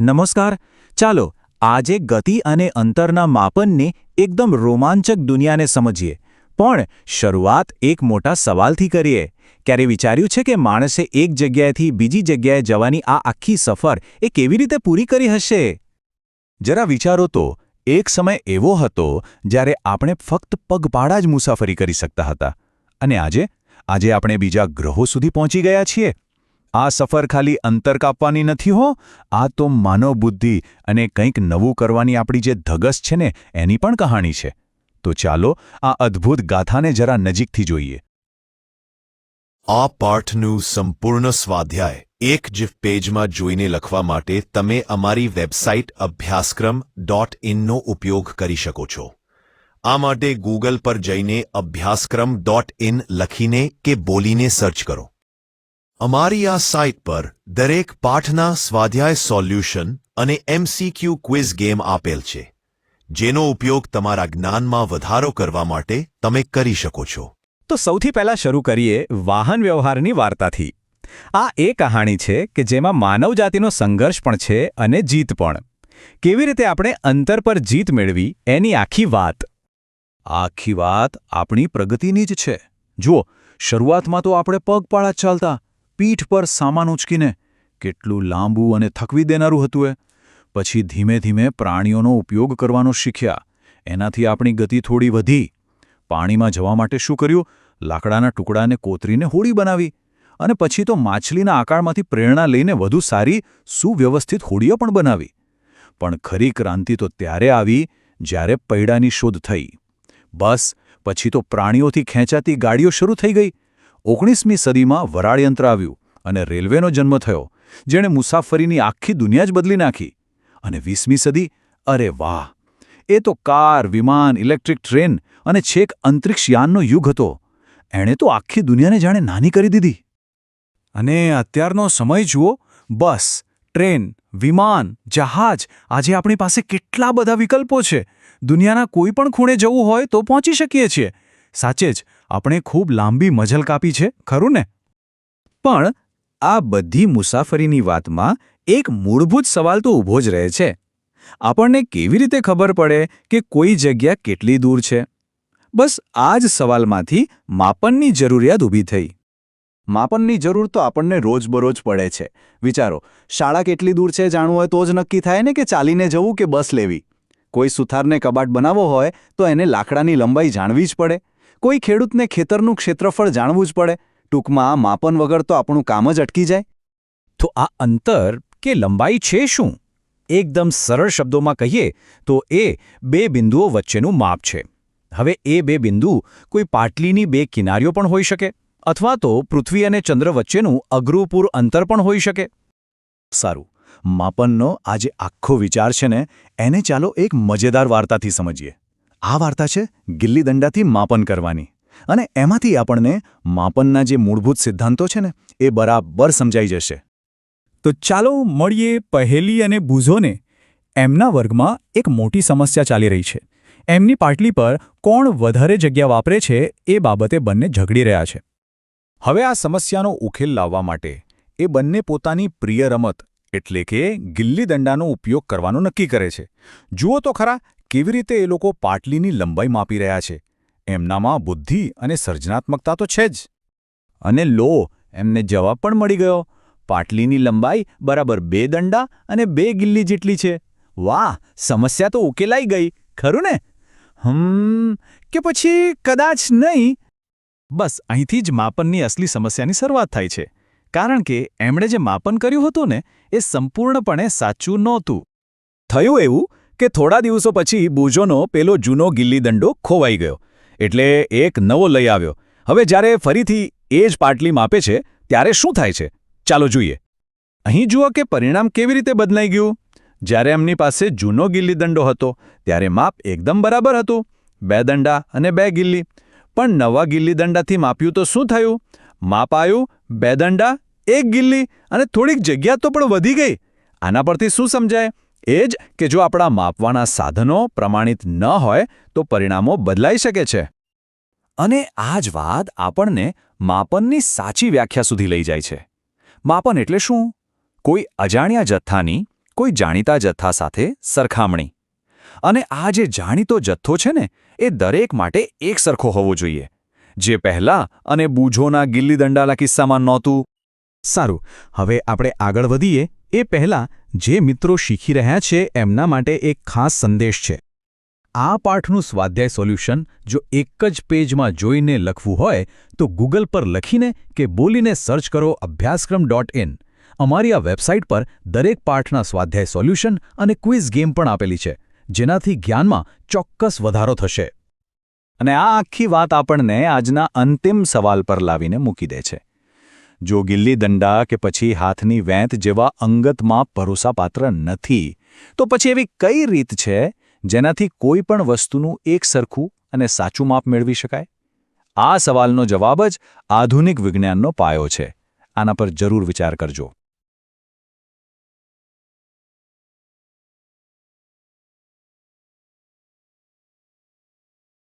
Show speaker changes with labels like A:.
A: નમસ્કાર. ચાલો આજે ગતિ અને અંતરના માપનને એકદમ રોમાંચક દુનિયાને સમજીએ. પણ શરૂઆત એક મોટા સવાલથી કરીએ. ક્યારે વિચાર્યું છે કે માણસે એક જગ્યાએથી બીજી જગ્યાએ જવાની આ આખી સફર એ કેવી રીતે પૂરી કરી હશે? જરા વિચારો તો. એક સમય એવો હતો જ્યારે આપણે ફક્ત પગપાળા જ મુસાફરી કરી શકતા હતા. અને આજે? આજે આપણે બીજા ગ્રહો સુધી પહોંચી ગયા છીએ. આ સફર ખાલી અંતર કાપવાની નથી હો. આ તો માનવ બુદ્ધિ અને કંઈક નવું કરવાની આપણી જે ધગસ છે ને, એની પણ કહાણી છે. તો ચાલો આ અદ્ભુત ગાથાને જરા નજીકથી જોઈએ.
B: આ પાઠનું સંપૂર્ણ સ્વાધ્યાય એક જ પેજમાં જોઈને લખવા માટે તમે અમારી વેબસાઇટ અભ્યાસક્રમ ડોટ ઇનનો ઉપયોગ કરી શકો છો. આ માટે ગૂગલ પર જઈને અભ્યાસક્રમ ડોટ ઇન લખીને કે બોલીને સર્ચ કરો. અમારી આ સાઇટ પર દરેક પાઠના સ્વાધ્યાય સોલ્યુશન અને એમસીક્યુ ક્વિઝ ગેમ આપેલ છે જેનો ઉપયોગ તમારા જ્ઞાનમાં વધારો કરવા માટે તમે કરી શકો છો.
A: તો સૌથી પહેલા શરૂ કરીએ વાહન વ્યવહારની વાર્તાથી. આ એ કહાણી છે કે જેમાં માનવજાતિનો સંઘર્ષ પણ છે અને જીત પણ. કેવી રીતે આપણે અંતર પર જીત મેળવી એની આખી વાત? આખી વાત આપણી પ્રગતિની જ છે. જુઓ શરૂઆતમાં તો આપણે પગપાળા ચાલતા પીઠ પર સામાન ઉંચકીને કેટલું લાંબુ અને થકવી દેનારું હતું એ. પછી ધીમે ધીમે પ્રાણીઓનો ઉપયોગ કરવાનો શીખ્યા. એનાથી આપણી ગતિ થોડી વધી. પાણીમાં જવા માટે શું કર્યું? લાકડાના ટુકડાને કોતરીને હોડી બનાવી. અને પછી તો માછલીના આકારમાંથી પ્રેરણા લઈને વધુ સારી, સુવ્યવસ્થિત હોડીઓ પણ બનાવી. પણ ખરી ક્રાંતિ તો ત્યારે આવી જ્યારે પૈડાની શોધ થઈ. બસ, પછી તો પ્રાણીઓથી ખેંચાતી ગાડીઓ શરૂ થઈ ગઈ. ઓગણીસમી સદીમાં વરાળયંત્ર આવ્યું અને રેલવેનો જન્મ થયો, જેણે મુસાફરીની આખી દુનિયા જ બદલી નાખી. અને વીસમી સદી, અરે વાહ! એ તો કાર, વિમાન, ઇલેક્ટ્રિક ટ્રેન અને છેક અંતરિક્ષયાનનો યુગ હતો. એણે તો આખી દુનિયાને જાણે નાની કરી દીધી. અને અત્યારનો સમય જુઓ, બસ, ટ્રેન, વિમાન, જહાજ, આજે આપણી પાસે કેટલા બધા વિકલ્પો છે. દુનિયાના કોઈ પણ ખૂણે જવું હોય તો પહોંચી શકીએ છીએ. સાચે જ આપણે ખૂબ લાંબી મજલ કાપી છે, ખરું ને? પણ આ બધી મુસાફરીની વાતમાં એક મૂળભૂત સવાલ તો ઊભો જ રહે છે. આપણને કેવી રીતે ખબર પડે કે કોઈ જગ્યા કેટલી દૂર છે? બસ આ જ સવાલમાંથી માપનની જરૂરિયાત ઊભી થઈ. માપનની જરૂર તો આપણને રોજબરોજ પડે છે. વિચારો, શાળા કેટલી દૂર છે જાણવું હોય તો જ નક્કી થાય ને કે ચાલીને જવું કે બસ લેવી? કોઈ સુથારને કબાટ બનાવવો હોય તો એને લાકડાની લંબાઈ જાણવી જ પડે. કોઈ ખેડૂતને ખેતરનું ક્ષેત્રફળ જાણવું જ પડે. ટૂંકમાં માપન વગર તો આપણું કામ જ અટકી જાય. તો આ અંતર કે લંબાઈ છે શું? એકદમ સરળ શબ્દોમાં કહીએ તો એ બે બિંદુઓ વચ્ચેનું માપ છે. હવે એ બે બિંદુ કોઈ પાટલીની બે કિનારીઓ પણ હોઈ શકે, અથવા તો પૃથ્વી અને ચંદ્ર વચ્ચેનું અગ્રુપુર અંતર પણ હોઈ શકે. સારું, માપનનો આ જે આખો વિચાર છે ને, એને ચાલો એક મજેદાર વાર્તાથી સમજીએ. આ વાર્તા છે ગિલ્લી દંડાથી માપન કરવાની. અને એમાંથી આપણને માપનના જે મૂળભૂત સિદ્ધાંતો છે ને, એ બરાબર સમજાઈ જશે. તો ચાલો મળીએ પહેલી અને બુઝોને એમના વર્ગમાં એક મોટી સમસ્યા ચાલી રહી છે. એમની પાટલી પર કોણ વધારે જગ્યા વાપરે છે એ બાબતે બંને ઝઘડી રહ્યા છે. હવે આ સમસ્યાનો ઉકેલ લાવવા માટે એ બંને પોતાની પ્રિય રમત, એટલે કે ગિલ્લી દંડાનો ઉપયોગ કરવાનું નક્કી કરે છે. જુઓ તો ખરા કેવી રીતે એ લોકો પાટલીની લંબાઈ માપી રહ્યા છે? એમનામાં બુદ્ધિ અને સર્જનાત્મકતા તો છે જ. અને લો, એમને જવાબ પણ મળી ગયો. પાટલીની લંબાઈ બરાબર બે દંડા અને બે ગિલ્લી જેટલી છે. વાહ, સમસ્યા તો ઉકેલાઈ ગઈ. ખરું ને? હમ, કે પછી કદાચ નહીં? બસ, અહીંથી જ માપનની અસલી સમસ્યાની શરૂઆત થાય છે. કારણ કે એમણે જે માપન કર્યું હતું ને, એ સંપૂર્ણપણે સાચું નહોતું. થયું એવું? કે થોડા દિવસો પછી બુજોનો પેલો જૂનો ગિલ્લી દંડો ખોવાઈ ગયો. એટલે એક નવો લઈ આવ્યો. હવે જ્યારે ફરીથી એ જ પાટલી માપે છે, ત્યારે શું થાય છે? ચાલો જોઈએ. અહીં જુઓ કે પરિણામ કેવી રીતે બદલાઈ ગયું. જ્યારે એમની પાસે જૂનો ગિલ્લી દંડો હતો, ત્યારે માપ એકદમ બરાબર હતું. બે દંડા અને બે ગિલ્લી. પણ નવા ગિલ્લી દંડાથી માપ્યું તો શું થયું? માપ આવ્યું, બે દંડા, એક ગિલ્લી અને થોડીક જગ્યા તો પણ વધી ગઈ. આના પરથી શું સમજાય? એ જ કે જો આપણા માપવાના સાધનો પ્રમાણિત ન હોય, તો પરિણામો બદલાઈ શકે છે. અને આ જ વાત આપણને માપનની સાચી વ્યાખ્યા સુધી લઈ જાય છે. માપન એટલે શું? કોઈ અજાણ્યા જથ્થાની, કોઈ જાણીતા જથ્થા સાથે સરખામણી. અને આ જે જાણીતો જથ્થો છે ને, એ દરેક માટે એક સરખો હોવો જોઈએ. જે પહેલા અને બૂઝોના ગિલ્લી દંડાલા કિસ્સામાં નહોતું.
C: સારું, હવે આપણે આગળ વધીએ. એ પહેલાં જે મિત્રો શીખી રહ્યા છે એમના માટે એક ખાસ સંદેશ છે. આ પાઠનું સ્વાધ્યાય સોલ્યુશન જો એક જ પેજમાં જોઈને લખવું હોય, તો ગૂગલ પર લખીને કે બોલીને સર્ચ કરો અભ્યાસક્રમ ડોટ ઇન. અમારી આ વેબસાઇટ પર દરેક પાઠના સ્વાધ્યાય સોલ્યુશન અને ક્વિઝ ગેમ પણ આપેલી છે, જેનાથી જ્ઞાનમાં ચોક્કસ વધારો થશે.
A: અને આ આખી વાત આપણને આજના અંતિમ સવાલ પર લાવીને મૂકી દે છે. જો ગિલ્લી દંડા કે પછી હાથની વેંત જેવા અંગત માપ ભરોસાપાત્ર નથી, તો પછી એવી કઈ રીત છે જેનાથી કોઈ પણ વસ્તુનું એક સરખું અને સાચું માપ મેળવી શકાય? આ સવાલનો જવાબ જ આધુનિક વિજ્ઞાનનો પાયો છે. આના પર જરૂર વિચાર કરજો.